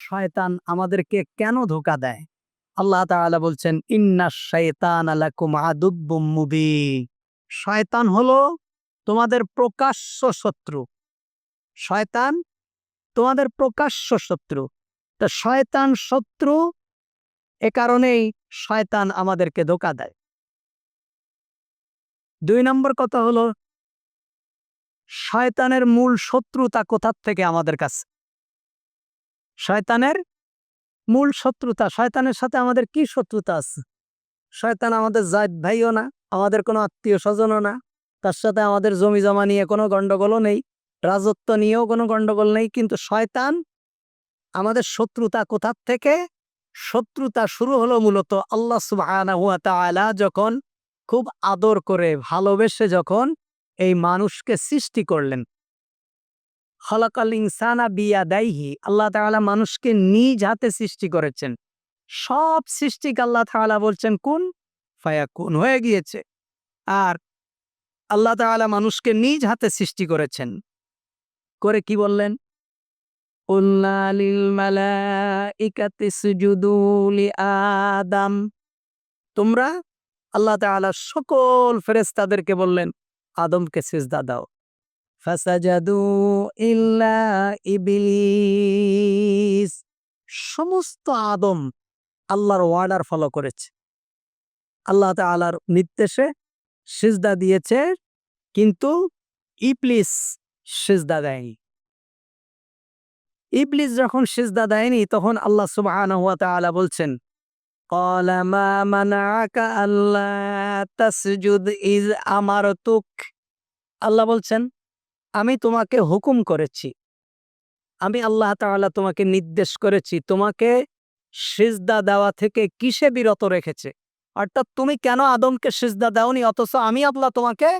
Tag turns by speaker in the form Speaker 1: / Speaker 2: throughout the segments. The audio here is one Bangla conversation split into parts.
Speaker 1: শয়তান আমাদেরকে কেন ধোকা দেয়? আল্লাহ তাআলা বলছেন, ইন্না শয়তান শয়তান হলো তোমাদের প্রকাশ্য শত্রু। শয়তান তোমাদের প্রকাশ্য শত্রু। তা শয়তান শত্রু এ কারণেই শয়তান আমাদেরকে ধোকা দেয়। দুই নম্বর কথা হলো, শয়তানের মূল শত্রুতা কোথার থেকে আমাদের কাছে? শয়তানের মূল শত্রুতা। শয়তানের সাথে আমাদের কি শত্রুতা আছে? শয়তান আমাদের জাত ভাইও না, আমাদের কোনো আত্মীয় স্বজনও না, তার সাথে আমাদের জমি জমা নিয়ে কোনো গণ্ডগোলও নেই, রাজত্ব নিয়েও কোনো গণ্ডগোল নেই, কিন্তু শয়তান আমাদের শত্রুতা কোথার থেকে? শত্রুতা শুরু হলো মূলত আল্লাহ তাআলা যখন খুব আদর করে, ভালোবেসে যখন এই মানুষকে সৃষ্টি করলেন। হলাকাল ইনসানা বিয়া দায়ী আল্লাহ তালা মানুষকে নিজ হাতে সৃষ্টি করেছেন। সব সৃষ্টিকে আল্লাহ তালা বলছেন, কোন? ফায়া কোন হয়ে গিয়েছে। আর আল্লাহ তালা মানুষকে নিজ হাতে সৃষ্টি করেছেন। করে কি বললেন? আদাম। তোমরা আল্লাহ তালা সকল ফেরেস্তাদেরকে বললেন, আদমকে সিজদা দাও। ফাসাজাদু ইল্লা ইবলিস। সমস্ত আদম আল্লাহর ওয়ার্ডার ফলো করেছে। আল্লাহ তালার নির্দেশে সিজদা দিয়েছে, কিন্তু ইবলিস সিজদা দেয়নি। ইবলিস যখন সিজদা দেয়নি, তখন আল্লাহ সুবাহ বলছেন আল্লাহ বলছেন আমি তোমাকে হুকুম করেছি। আমি আল্লাহ তাআলা তোমাকে নির্দেশ করেছি, তোমাকে সিজদা দেওয়া থেকে কিসে বিরত রেখেছে? অর্থাৎ তুমি কেন আদমকে সিজদা দাওনি? অথচ আমি আপলা তোমাকে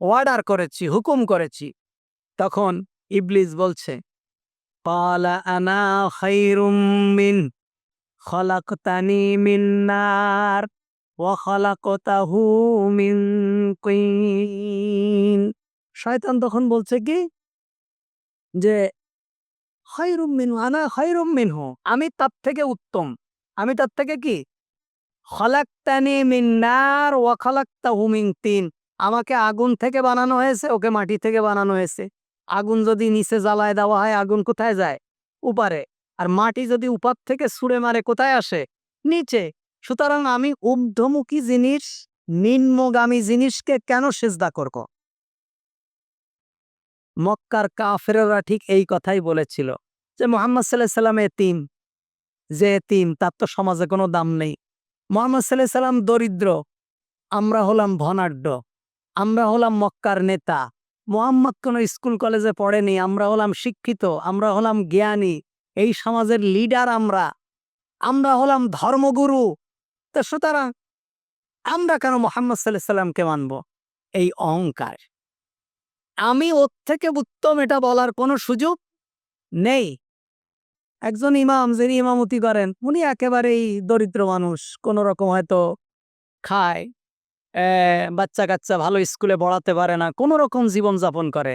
Speaker 1: অর্ডার করেছি, হুকুম করেছি। তখন ইবলিস বলছে পালা আনা মিন, খলাকতানি মিন মিন কুইন শয়তান তখন বলছে কি? যে খৈরুম মিনহু, আনা খৈরুম মিনহু, আমি তার থেকে উত্তম। আমি তার থেকে কি? খলাক্তানি মিন নার ওয়া খলাক্তাহু মিন তিন। আমাকে আগুন থেকে বানানো হয়েছে, ওকে মাটি থেকে বানানো হয়েছে। আগুন যদি নিচে জ্বালায় দেওয়া হয়, আগুন কোথায় যায়? উপারে। আর মাটি যদি উপার থেকে ছুঁড়ে মারে, কোথায় আসে? নিচে। সুতরাং আমি ঊর্ধ্বমুখী জিনিস, নিম্নগামী জিনিসকে কেন সেজদা করব? মক্কার কাফেররা ঠিক এই কথাই বলেছিল যে মোহাম্মদ সাল্লাহ সাল্লাম এতিম, যে এতিম তার তো সমাজে কোনো দাম নেই। মোহাম্মদ সাল্লাহ সাল্লাম দরিদ্র, আমরা হলাম ধনাঢ্য, আমরা হলাম মক্কার নেতা, মোহাম্মদ কোনো স্কুল কলেজে পড়েনি, আমরা হলাম শিক্ষিত, আমরা হলাম জ্ঞানী, এই সমাজের লিডার আমরা আমরা হলাম ধর্মগুরু। তো সুতরাং আমরা কেন মোহাম্মদ সাল্লাহ সাল্লামকে মানব? এই অহংকার। আমি ওর থেকে উত্তম এটা বলার কোনো সুযোগ নেই। একজন ইমাম যিনি ইমামতি করেন, উনি একেবারেই দরিদ্র মানুষ, কোনো রকম হয়তো খায় বাচ্চা কাচ্চা ভালো স্কুলে পড়াতে পারে না, কোনো রকম জীবনযাপন করে।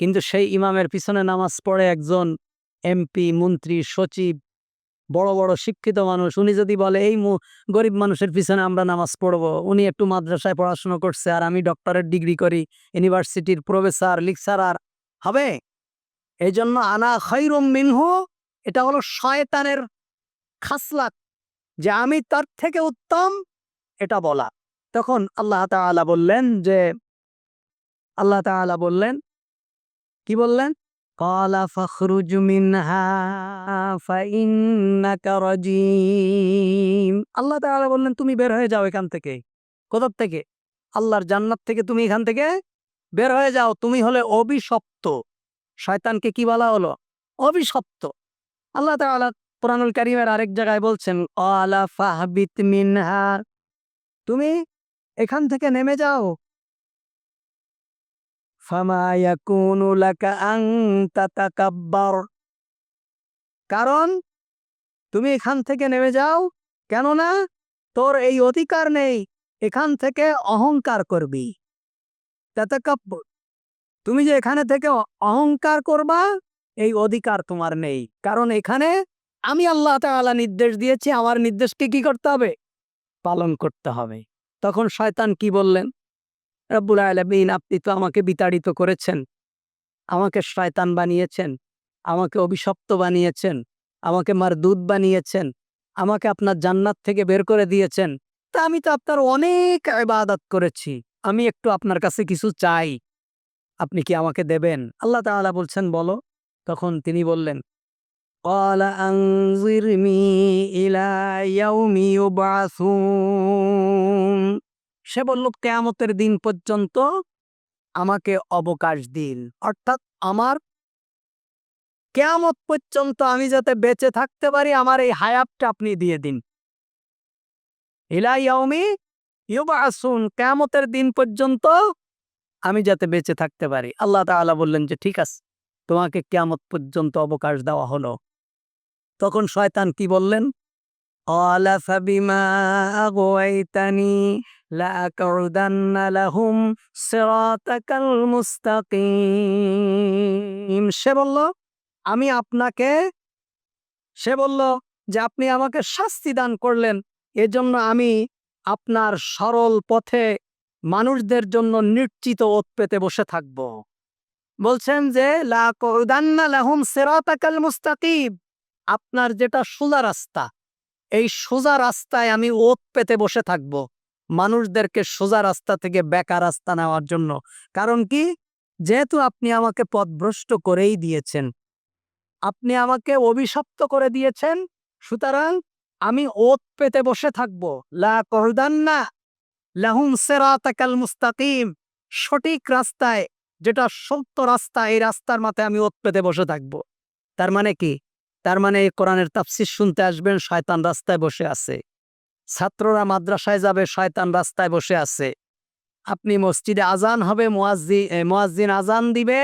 Speaker 1: কিন্তু সেই ইমামের পিছনে নামাজ পড়ে একজন এমপি, মন্ত্রী, সচিব বড় বড় শিক্ষিত মানুষ। উনি যদি বলে, এই গরিব মানুষের পিছনে আমরা নামাজ পড়ব। উনি একটু মাদ্রাসায় পড়াশোনা করছে আর আমি ডক্টরেট ডিগ্রি করি ইউনিভার্সিটির প্রফেসর লেকচারার হবে? এই জন্য আনা খৈরুম মিনহু, এটা হলো শয়তানের খাসলাক যে আমি তার থেকে উত্তম, এটা বলা। তখন আল্লাহ তাআলা বললেন যে, আল্লাহ তাআলা বললেন, কি বললেন? قال فاخرج منها فإنك رجيم আল্লাহ তাআলা বললেন তুমি বের হয়ে যাও এখান থেকে কোথার থেকে আল্লাহর জান্নাত থেকে তুমি এখান থেকে বের হয়ে যাও তুমি হলে অভিশপ্ত শয়তানকে কি বলা হলো অভিশপ্ত আল্লাহ তাআলা কোরআনুল কারীমের আরেক জায়গায় বলছেন আলা ফাহবিত মিনহা তুমি এখান থেকে নেমে যাও কারণ, তুমি এখান থেকে নেমে যাও, কেননা তোর এই অধিকার নেই, এখান থেকে অহংকার করবি। তাতাকাব্বর, তুমি যে এখানে থেকে অহংকার করবা, এই অধিকার তোমার নেই। কারণ এখানে আমি আল্লাহ তাআলা নির্দেশ দিয়েছি, আমার নির্দেশকে কি করতে হবে? পালন করতে হবে। তখন শয়তান কি বললেন? রব্বুল আলমিন, আপনি তো আমাকে বিতাড়িত করেছেন। আমাকে শয়তান বানিয়েছেন। আমাকে অভিশপ্ত বানিয়েছেন। আমাকে মার দুধ বানিয়েছেন। আমাকে আপনার জান্নাত থেকে বের করে দিয়েছেন। তা আমি তো আপনার অনেক ইবাদত করেছি। আমি একটু আপনার কাছে কিছু চাই। আপনি কি আমাকে দেবেন? আল্লাহ তালা বলছেন, বলো। তখন তিনি বললেন ইলা সে বলল, কেয়ামতের দিন পর্যন্ত আমাকে অবকাশ দিন। অর্থাৎ আমার কেয়ামত পর্যন্ত আমি যাতে বেঁচে থাকতে পারি, আমার এই হায়াতটা আপনি দিয়ে দিন। ইলা ইয়াউমি ইউবাসুন, কেয়ামতের দিন পর্যন্ত আমি যাতে বেঁচে থাকতে পারি। আল্লাহ তাআলা বললেন যে, ঠিক আছে, তোমাকে কেয়ামত পর্যন্ত অবকাশ দেওয়া হলো। তখন শয়তান কি বললেন? قال فبما أغويتني لأقعدن لهم صراطك المستقيم সে বলল আমি আপনাকে সে বলল যে আপনি আমাকে শাস্তি দান করলেন এজন্য আমি আপনার সরল পথে মানুষদের জন্য নিশ্চিত ওত পেতে বসে থাকব বলছেন যে লা কউদান্না লাহুম সিরাতাকাল মুস্তাকিম আপনার যেটা সোজা রাস্তা এই সোজা রাস্তায় আমি ওত পেতে বসে থাকব মানুষদেরকে সোজা রাস্তা থেকে বেকা রাস্তা নেওয়ার জন্য। কারণ কি? যেহেতু আপনি আমাকে পথভ্রষ্ট করেই দিয়েছেন। আপনি আমাকে অভিশপ্ত করে দিয়েছেন। সুতরাং আমি ওত পেতে বসে থাকব। লা কহদান্না লাহুম সেরাতাকাল মুস্তাকিম। সঠিক রাস্তায়, যেটা সত্য রাস্তা, এই রাস্তার মাথায় আমি ওত পেতে বসে থাকব। তার মানে কি? তার মানে এই কোরআনের তাফসির শুনতে আসবেন, শয়তান রাস্তায় বসে আছে। ছাত্ররা মাদ্রাসায় যাবে, শয়তান রাস্তায় বসে আছে। আপনি মসজিদে আজান হবে, মোয়াজ্জি মোয়াজ্জিন আজান দিবে,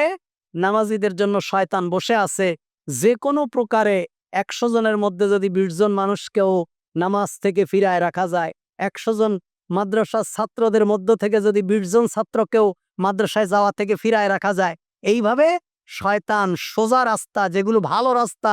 Speaker 1: নামাজিদের জন্য শয়তান বসে আছে। যে কোনো প্রকারে একশো জনের মধ্যে যদি বিশ জন মানুষকেও নামাজ থেকে ফিরায় রাখা যায়, একশো জন মাদ্রাসার ছাত্রদের মধ্য থেকে যদি বিশ জন ছাত্রকেও মাদ্রাসায় যাওয়া থেকে ফিরায় রাখা যায়, এইভাবে শয়তান সোজা রাস্তা, যেগুলো ভালো রাস্তা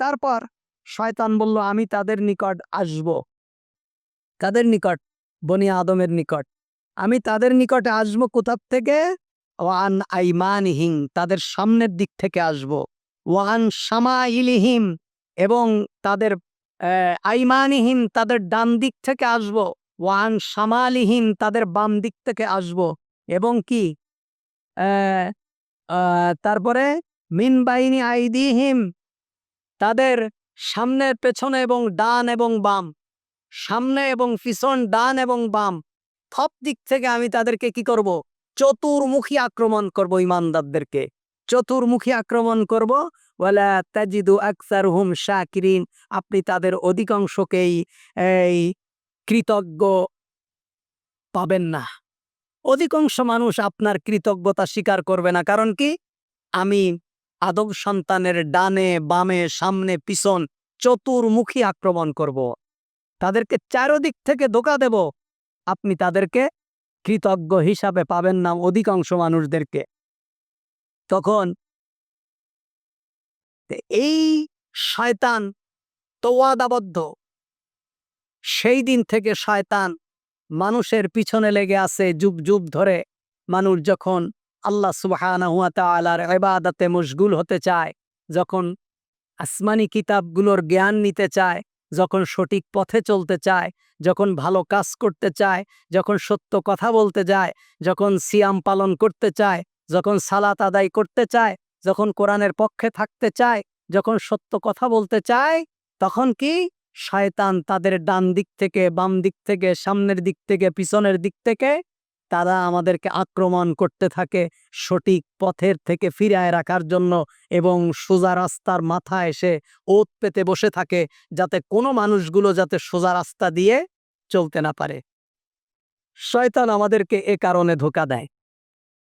Speaker 1: তারপর শয়তান বলল, আমি তাদের নিকট আসব। কাদের নিকট, বনি আদমের নিকট। আমি তাদের নিকটে আসব কোথার থেকে? ওয়ান আইমানহিম, তাদের সামনের দিক থেকে আসব। ওয়ান সামাইলিহিম এবং তাদের আইমানিহীন তাদের ডান দিক থেকে আসব। ওয়ান সামালিহীন তাদের বাম দিক থেকে আসব। এবং কি? তারপরে, মিন বাহিনী আইদিহিম তাদের সামনে, পেছনে এবং ডান এবং বাম। সামনে এবং পিছন, ডান এবং বাম। সব দিক থেকে আমি তাদেরকে কি করব? চতুর্মুখী আক্রমণ করব ইমানদারদেরকে। চতুর্মুখী আক্রমণ করব। ওয়ালা তাজিদু আকসার হুম শাকিরিন। আপনি তাদের অধিকাংশকেই এই কৃতজ্ঞ পাবেন না। অধিকাংশ মানুষ আপনার কৃতজ্ঞতা স্বীকার করবে না। কারণ কি? আমি আদব সন্তানের ডানে, বামে, সামনে, পিছন চতুর্মুখী আক্রমণ করব। তাদেরকে চারদিক থেকে ধোকা দেব। আপনি তাদেরকে কৃতজ্ঞ হিসাবে পাবেন না অধিকাংশ মানুষদেরকে। তখন এই শয়তান তোয়াদাবদ্ধ সেই দিন থেকে শয়তান মানুষের পিছনে লেগে আছে যুগ যুগ ধরে। মানুষ যখন আল্লাহ সুবহানাহু ওয়া তাআলার ইবাদতে মশগুল হতে চায়, যখন আসমানি কিতাবগুলোর জ্ঞান নিতে চায়, যখন সঠিক পথে চলতে চায়, যখন ভালো কাজ করতে চায়, যখন সত্য কথা বলতে যায় যখন সিয়াম পালন করতে চায়, যখন সালাত আদায় করতে চায়, যখন কোরআনের পক্ষে থাকতে চায়, যখন সত্য কথা বলতে চায়, তখন কি শয়তান তাদের ডান দিক থেকে বাম দিক থেকে, সামনের দিক থেকে, পিছনের দিক থেকে তারা আমাদেরকে আক্রমণ করতে থাকে সঠিক পথের থেকে ফিরায় রাখার জন্য এবং সোজা রাস্তার মাথা এসে ওত পেতে বসে থাকে যাতে কোনো মানুষগুলো যাতে সোজা রাস্তা দিয়ে চলতে না পারে। শয়তান আমাদেরকে এ কারণে ধোকা দেয়।